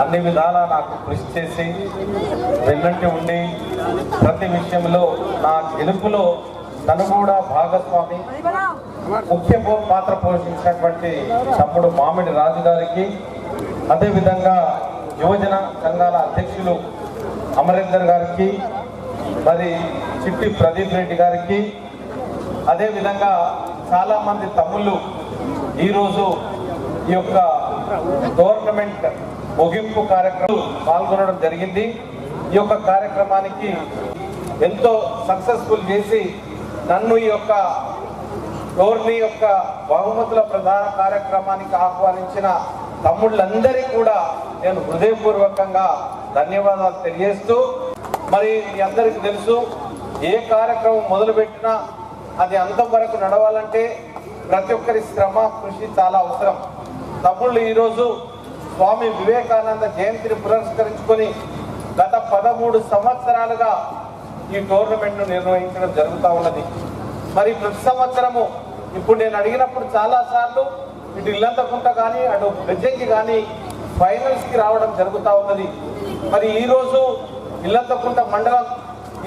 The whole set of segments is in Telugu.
అన్ని విధాలా నాకు కృషి చేసి వెన్నంటి ఉండి ప్రతి విషయంలో నా గెలుపులో తను కూడా భాగస్వామి. ముఖ్య పాత్ర పోషించినటువంటి తమ్ముడు మామిడి రాజు గారికి అదేవిధంగా యువజన సంఘాల అధ్యక్షులు అమరేందర్ గారికి మరి చిట్టి ప్రదీప్ రెడ్డి గారికి అదేవిధంగా చాలామంది తమ్ముళ్ళు ఈరోజు ఈ యొక్క గవర్నమెంట్ ముగింపు కార్యక్రమం పాల్గొనడం జరిగింది. ఈ యొక్క కార్యక్రమానికి ఎంతో సక్సెస్ఫుల్ చేసి నన్ను ఈ యొక్క టోర్నీ యొక్క బహుమతుల ప్రధాన కార్యక్రమానికి ఆహ్వానించిన తమ్ముళ్ళందరికీ కూడా నేను హృదయపూర్వకంగా ధన్యవాదాలు తెలియజేస్తూ మరి మీ అందరికీ తెలుసు ఏ కార్యక్రమం మొదలుపెట్టినా అది అంతవరకు నడవాలంటే ప్రతి ఒక్కరి శ్రమ కృషి చాలా అవసరం. తమ్ముళ్ళు ఈరోజు స్వామి వివేకానంద జయంతిని పురస్కరించుకొని గత పదమూడు సంవత్సరాలుగా ఈ టోర్నమెంట్ను నిర్వహించడం జరుగుతూ ఉన్నది. మరి ప్రతి సంవత్సరము ఇప్పుడు నేను అడిగినప్పుడు చాలా సార్లు ఇటు ఇల్లంతకుంట కానీ అటు బెజ్జంకి కానీ ఫైనల్స్కి రావడం జరుగుతూ ఉన్నది. మరి ఈరోజు ఇల్లంతకుంట మండలం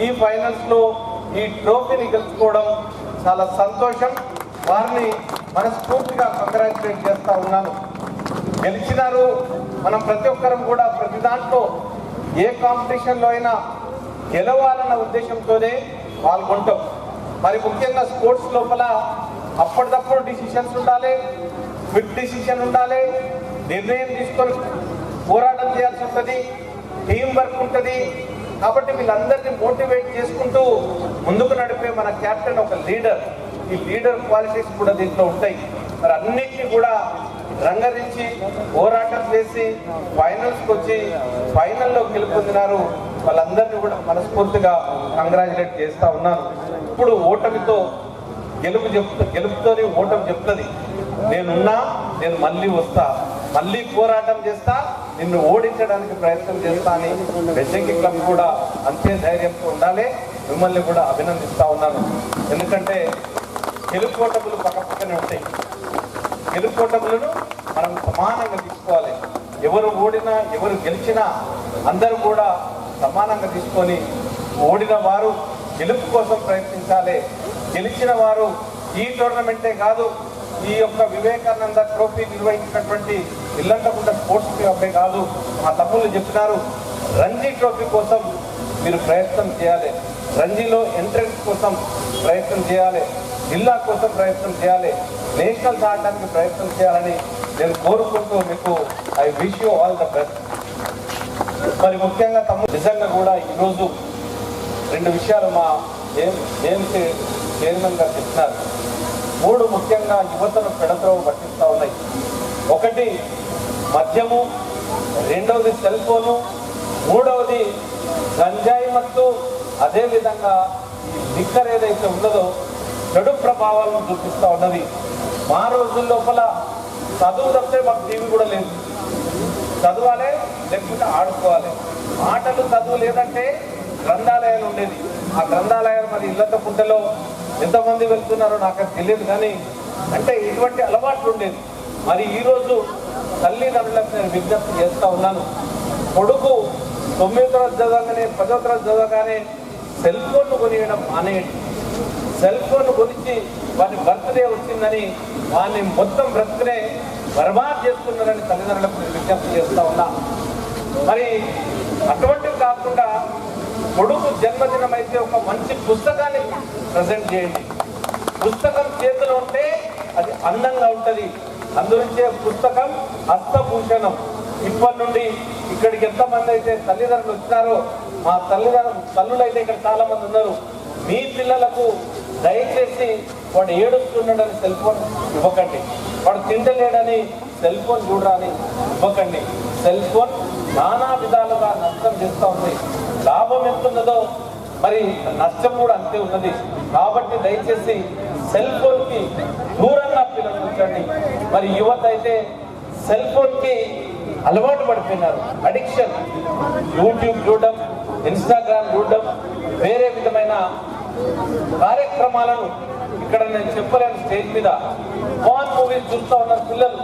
ఈ ఫైనల్స్లో ఈ ట్రోఫీని గెలుచుకోవడం చాలా సంతోషం. వారిని మనస్ఫూర్తిగా కంగ్రాచులేట్ చేస్తూ ఉన్నాను. గెలిచినారు. మనం ప్రతి ఒక్కరం కూడా ప్రతి దాంట్లో ఏ కాంపిటీషన్లో అయినా గెలవాలన్న ఉద్దేశంతోనే పాల్గొంటాం. మరి ముఖ్యంగా స్పోర్ట్స్ లోపల అప్పటిదప్పుడు డిసిషన్స్ ఉండాలి ఫిట్ డిసిషన్ ఉండాలి నిర్ణయం తీసుకొని పోరాటం చేయాల్సి ఉంటుంది టీం వర్క్ ఉంటుంది. కాబట్టి వీళ్ళందరినీ మోటివేట్ చేసుకుంటూ ముందుకు నడిపే మన క్యాప్టెన్ ఒక లీడర్ ఈ లీడర్ క్వాలిటీస్ కూడా దీంట్లో ఉంటాయి. మరి అన్నిటిని కూడా రంగరించి పోరాటం చేసి ఫైనల్స్కి వచ్చి ఫైనల్లో గెలుపొందినారు. వాళ్ళందరినీ కూడా మనస్ఫూర్తిగా కంగ్రాచులేట్ చేస్తూ ఉన్నాను. ఇప్పుడు ఓటమితో గెలుపు చెప్తూ గెలుపుతోనే ఓటమి చెప్తుంది. నేనున్నా నేను మళ్ళీ వస్తా. మళ్ళీ పోరాటం చేస్తా నిన్ను ఓడించడానికి ప్రయత్నం చేస్తా అని బెజ్జంకి క్లబ్ కూడా అంతే ధైర్యంతో ఉండాలి. మిమ్మల్ని కూడా అభినందిస్తా ఉన్నాను. ఎందుకంటే గెలుపోటములు పక్కపక్కనే ఉంటాయి. గెలుపోటములను మనం సమానంగా తీసుకోవాలి. ఎవరు ఓడినా ఎవరు గెలిచినా అందరూ కూడా సమానంగా తీసుకొని ఓడిన వారు గెలుపు కోసం ప్రయత్నించాలి. గెలిచిన వారు ఈ టోర్నమెంటే కాదు ఈ యొక్క వివేకానంద ట్రోఫీ నిర్వహించినటువంటి ఇల్లంటకుంట స్పోర్ట్స్ క్లబ్బే కాదు. మా తమ్ముళ్ళు చెప్పినారు రంజీ ట్రోఫీ కోసం మీరు ప్రయత్నం చేయాలి. రంజీలో ఎంట్రన్స్ కోసం ప్రయత్నం చేయాలి. జిల్లా కోసం ప్రయత్నం చేయాలి. నేషనల్స్ ఆడడానికి ప్రయత్నం చేయాలని నేను కోరుకుంటూ మీకు I wish you all the best మరి ముఖ్యంగా తమ్ముడు నిజంగా కూడా ఈరోజు రెండు విషయాలు మా ఏం చైర్మన్ గారు చెప్తున్నారు మూడు ముఖ్యంగా యువతను పెడద్రోవ పట్టిస్తూ ఉన్నాయి. ఒకటి మద్యము. రెండవది సెల్ ఫోను మూడవది గంజాయి మత్తు. అదేవిధంగా లిక్కర్ ఏదైతే ఉన్నదో చెడు ప్రభావాలను చూపిస్తూ ఉన్నది. మా రోజుల లోపల చదువు తప్పితే మాకు టీవీ కూడా లేదు. చదవాలి లేకపోతే ఆడుకోవాలి. ఆటలు చదువు లేదంటే గ్రంథాలయాలు ఉండేది ఆ గ్రంథాలయాలు మరి ఇళ్ళతో పుట్టలో ఎంతమంది వెళ్తున్నారో నాకు తెలియదు కానీ అంటే ఇటువంటి అలవాట్లు ఉండేది మరి ఈరోజు తల్లిదండ్రులకు నేను విజ్ఞప్తి చేస్తూ ఉన్నాను. కొడుకు తొమ్మిదో తరగతి చదవగానే పదో తరగతి చదవగానే సెల్ ఫోన్ను కొనియడం మానేయండి. సెల్ ఫోన్ గురించి వారి బర్త్డే వచ్చిందని వారిని మొత్తం బ్రతుకునే బర్బాద్ చేస్తున్నారని తల్లిదండ్రులకు నేను విజ్ఞప్తి చేస్తూ ఉన్నా. మరి అటువంటివి కాకుండా కొడుకు జన్మదినం అయితే ఒక మంచి పుస్తకాన్ని ప్రజెంట్ చేయండి. పుస్తకం చేతిలో ఉంటే అది అందంగా ఉంటుంది. అందునుంచే పుస్తకం హస్తభూషణం. ఇప్పటి నుండి ఇక్కడికి ఎంతమంది అయితే తల్లిదండ్రులు వచ్చినారో మా తల్లిదండ్రులు తల్లులు అయితే ఇక్కడ చాలా మంది ఉన్నారు. మీ పిల్లలకు దయచేసి వాడు ఏడుస్తున్నాడని సెల్ ఫోన్ ఇవ్వకండి. వాడు తింటలేడని సెల్ ఫోన్ చూడరాని ఇవ్వకండి. సెల్ ఫోన్ నానా విధాలుగా నష్టం చేస్తూ ఉంది. లాభం ఎంత ఉన్నదో మరి నష్టం కూడా అంతే ఉన్నది. కాబట్టి దయచేసి సెల్ ఫోన్కి దూరంగా పిల్లలు ఉంచండి మరి యువత అయితే సెల్ ఫోన్కి అలవాటు పడిపోయినారు. అడిక్షన్ యూట్యూబ్ చూడడం ఇన్స్టాగ్రామ్ చూడడం వేరే విధమైన కార్యక్రమాలను ఇక్కడ నేను చెప్పలేను స్టేజ్ మీద. ఫోన్ మూవీస్ చూస్తూ ఉన్నారు పిల్లలు.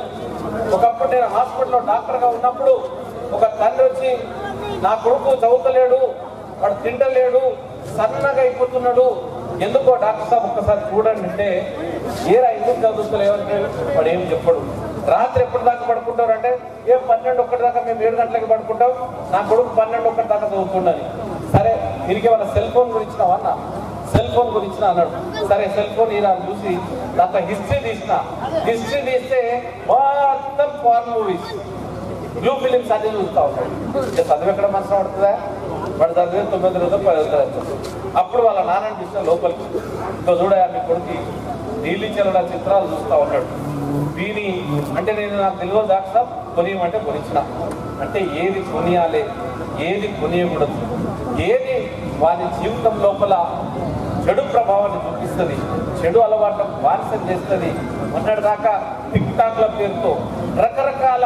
ఒకప్పుడు నేను హాస్పిటల్లో డాక్టర్గా ఉన్నప్పుడు ఒక తండ్రి వచ్చి నా కొడుకు చదువుతలేడు వాడు తింటలేడు సన్నగా అయిపోతున్నాడు. ఎందుకో డాక్టర్ సాబ్ ఒక్కసారి చూడండి అంటే ఏరా ఎందుకు చదువుతలేవంటే వాడు ఏం చెప్పడు. రాత్రి ఎప్పటి దాకా పడుకుంటారు అంటే ఏ పన్నెండు ఒక్కటి దాకా మేము ఏడు గంటలకి పడుకుంటాం. నా కొడుకు పన్నెండు ఒక్కటి దాకా చదువుతుండని. సరే దీనికి వాళ్ళ సెల్ ఫోన్ గురించిన అన్న? సెల్ ఫోన్ గురించి అన్నాడు. సరే సెల్ ఫోన్ ఈయన చూసి దాంట్లో హిస్టరీ తీసిన. హిస్టరీ తీస్తే మొత్తం ఫారెన్ మూవీస్ బ్లూ ఫిలిమ్స్ అన్ని చూస్తా ఉంటాడు ఇక చదువు ఎక్కడ మనసు పడుతుందా? వాడు చదివే తొమ్మిది రోజులు పది రోజులు అప్పుడు వాళ్ళ నాన్న అనిపిస్తే లోపలికి. ఇంకా చూడ మీ కొడుకు నీళ్ళు చెల్లడ చిత్రాలు చూస్తా ఉన్నాడు. దీని అంటే నేను నాకు తెలియదు దాకా కొనియమంటే కొనిచ్చిన. అంటే ఏది కొనియాలి ఏది కొనియకూడదు ఏది వారి జీవితం లోపల చెడు ప్రభావాన్ని చూపిస్తుంది చెడు అలవాట్లకు బానిసం చేస్తుంది. మొన్నటి దాకా టిక్ టాక్ల పేరుతో రకరకాల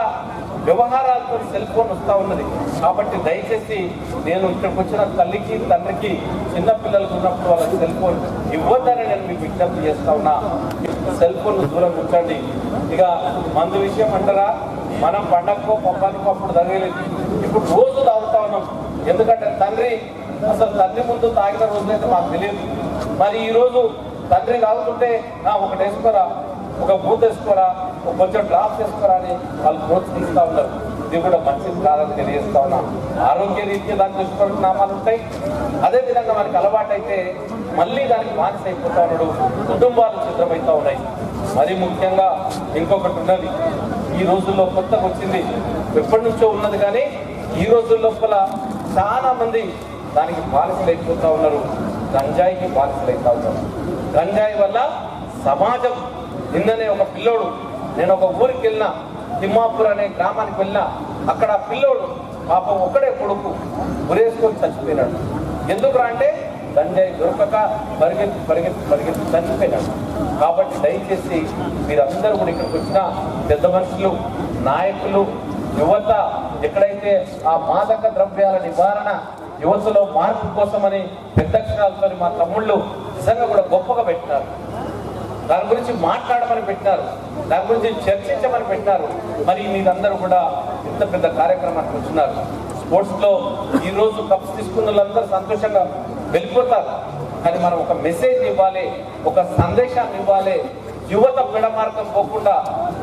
వ్యవహారాలతో సెల్ ఫోన్ వస్తూ ఉన్నది. కాబట్టి దయచేసి నేను ఇక్కడికి వచ్చిన తల్లికి తండ్రికి చిన్న పిల్లలకు ఉన్నప్పుడు వాళ్ళకి సెల్ ఫోన్ ఇవ్వద్దని నేను మీకు విజ్ఞప్తి చేస్తా ఉన్నా. సెల్ ఫోన్ దూరం ఉంచండి. ఇక మందు విషయం అంటారా? మనం పండగకో పబ్బానికో అప్పుడు తగలేదు ఇప్పుడు రోజు తాగుతా ఉన్నాం. ఎందుకంటే తండ్రి అసలు తండ్రి ముందు తాగిన రోజులైతే మాకు తెలియదు. మరి ఈరోజు తండ్రి కాకుంటే నా ఒకటి వేసుకోరా ఒక బూత్ వేసుకోరా ఒక కొంచెం డ్రాప్ వేసుకోరా అని వాళ్ళు ప్రోత్సహిస్తూ ఉన్నారు. ఇది కూడా మంచిది కాదని తెలియజేస్తా ఉన్నా. ఆరోగ్య రీత్యా దాన్ని చూసుకోవడానికి నామాలు ఉంటాయి. అదేవిధంగా మనకి అలవాటు అయితే మళ్ళీ దానికి బానిస అయిపోతా ఉన్నాడు. కుటుంబాలు చిత్రమవుతా ఉన్నాయి. మరి ముఖ్యంగా ఇంకొకటి ఉన్నది. ఈ రోజుల్లో కొత్తగా వచ్చింది. ఎప్పటి నుంచో ఉన్నది కానీ ఈ రోజుల లోపల చాలా మంది దానికి బానిసలు అయిపోతూ ఉన్నారు. గంజాయికి బానిసలు అవుతా ఉన్నారు గంజాయి వల్ల సమాజం నిన్ననే ఒక పిల్లోడు నేను ఒక ఊరికి వెళ్ళిన తిమ్మాపూర్ అనే గ్రామానికి వెళ్ళిన అక్కడ పిల్లోడు పాపం ఒక్కడే కొడుకు ఉరేసుకొని చచ్చిపోయినాడు. ఎందుకురా అంటే గంజాయి దొరకక పరిగెత్తి పరిగెత్తి పరిగెత్తి చచ్చిపోయినాడు. కాబట్టి దయచేసి మీరందరూ కూడా ఇక్కడికి వచ్చిన పెద్ద మనుషులు నాయకులు యువత ఎక్కడైతే ఆ మాదక ద్రవ్యాల నివారణ యువతలో మార్పు కోసమని పెద్దక్షరాలతో మా తమ్ముళ్ళు నిజంగా కూడా గొప్పగా పెట్టినారు. దాని గురించి మాట్లాడమని పెట్టినారు. దాని గురించి చర్చించమని పెట్టినారు. మరి మీరందరూ కూడా ఇంత పెద్ద కార్యక్రమానికి వచ్చినారు. స్పోర్ట్స్లో ఈరోజు కప్స్ తీసుకున్న వాళ్ళందరూ సంతోషంగా వెళ్ళిపోతారు. కానీ మనం ఒక మెసేజ్ ఇవ్వాలి ఒక సందేశాన్ని ఇవ్వాలి. యువత పిడ మార్గం పోకుండా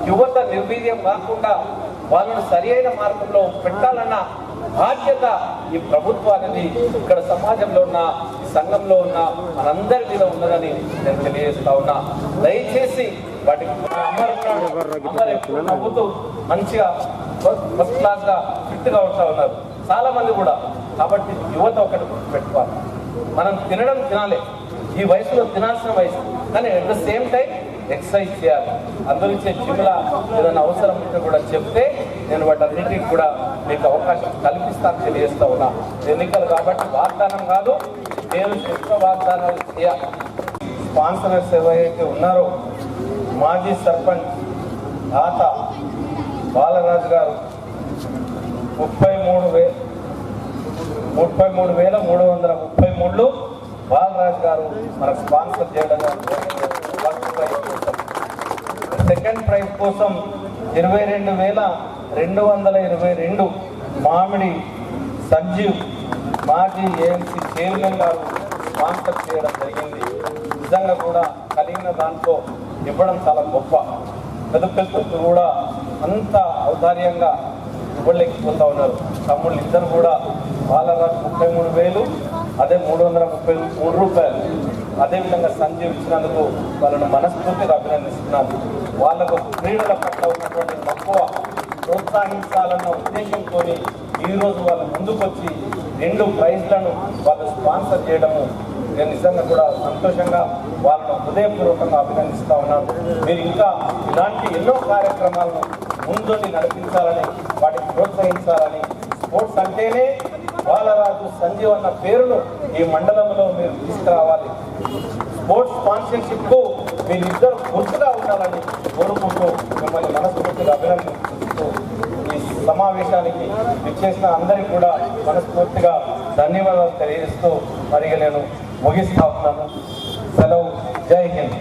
యువత నిర్వీర్యం కాకుండా వాళ్ళను సరి మార్గంలో పెట్టాలన్న బాధ్యత ఈ ప్రభుత్వానికి. ఇక్కడ సమాజంలో ఉన్న సంఘంలో ఉన్న మనందరి మీద ఉన్నదని నేను తెలియజేస్తా ఉన్నా. దయచేసి వాటికి నవ్వుతూ మంచిగా ఫస్ట్ క్లాస్గా ఫిట్గా ఉంటా ఉన్నారు. చాలా మంది కూడా. కాబట్టి యువత ఒకటి పెట్టుకోవాలి. మనం తినడం తినాలి. ఈ వయసులో తినాల్సిన వయసు. కానీ at the same time exercise చేయాలి. అందులోంచే జిమ్ల ఏదైనా అవసరం ఉంటే కూడా చెప్తే నేను వాటన్నిటికీ కూడా మీకు అవకాశం కల్పిస్తాను తెలియజేస్తా ఉన్నా. ఎన్నికలు కాబట్టి వాగ్దానం కాదు నేను చెప్పిన వాగ్దానాలు చేయాలి స్పాన్సరర్స్ ఎవరైతే ఉన్నారో మాజీ సర్పంచ్ తాత బాలరాజు గారు ముప్పై మూడు వే ముప్పై మూడు వేల మూడు వందల ముప్పై మూడులో బాలరాజు గారు మనకు స్పాన్సర్ చేయడం ఫస్ట్ ప్రైజ్ కోసం సెకండ్ ప్రైజ్ కోసం ఇరవై రెండు వేల రెండు వందల ఇరవై రెండు మామిడి సంజీవ్ మాజీ ఏఎంసీ చైర్మన్ గారు స్పాన్సర్ చేయడం జరిగింది. నిజంగా కూడా కలిగిన దాంట్లో ఇవ్వడం చాలా గొప్ప. పెద్దలు కూడా అంత ఔదార్యంగా ఇవ్వలేకపోతా ఉన్నారు. తమ్ముళ్ళు ఇద్దరు కూడా వాళ్ళ ముప్పై మూడు వేలు అదే మూడు వందల ముప్పై మూడు రూపాయలు. అదేవిధంగా సంజీవ్ ఇచ్చినందుకు వాళ్ళను మనస్ఫూర్తిగా అభినందిస్తున్నాను వాళ్ళకు క్రీడల పట్ల ఉన్నటువంటి మక్కువ ప్రోత్సహించాలన్న ఉద్దేశంతో ఈరోజు వాళ్ళు ముందుకొచ్చి రెండు ప్రైజ్లను వాళ్ళు స్పాన్సర్ చేయడము నేను నిజంగా కూడా సంతోషంగా వాళ్ళను హృదయపూర్వకంగా అభినందిస్తూ ఉన్నాను. మీరు ఇంకా ఇలాంటి ఎన్నో కార్యక్రమాలను ముందుండి నడిపించాలని వాటిని ప్రోత్సహించాలని స్పోర్ట్స్ అంటేనే బాలరాజు సంజీవ్ అన్న పేరును ఈ మండలంలో మీరు తీసుకురావాలి. స్పోర్ట్స్ స్పాన్సర్షిప్కు మీరిద్దరు గుర్తుగా ఉండాలని కోరుకుంటూ మిమ్మల్ని మనస్ఫూర్తిగా అభినందిస్తూ సమావేశానికి విచ్చేసిన అందరికీ కూడా మనస్ఫూర్తిగా ధన్యవాదాలు తెలియజేస్తూ మరి నేను ముగిస్తా ఉన్నాను. సెలవు. జై హింద్.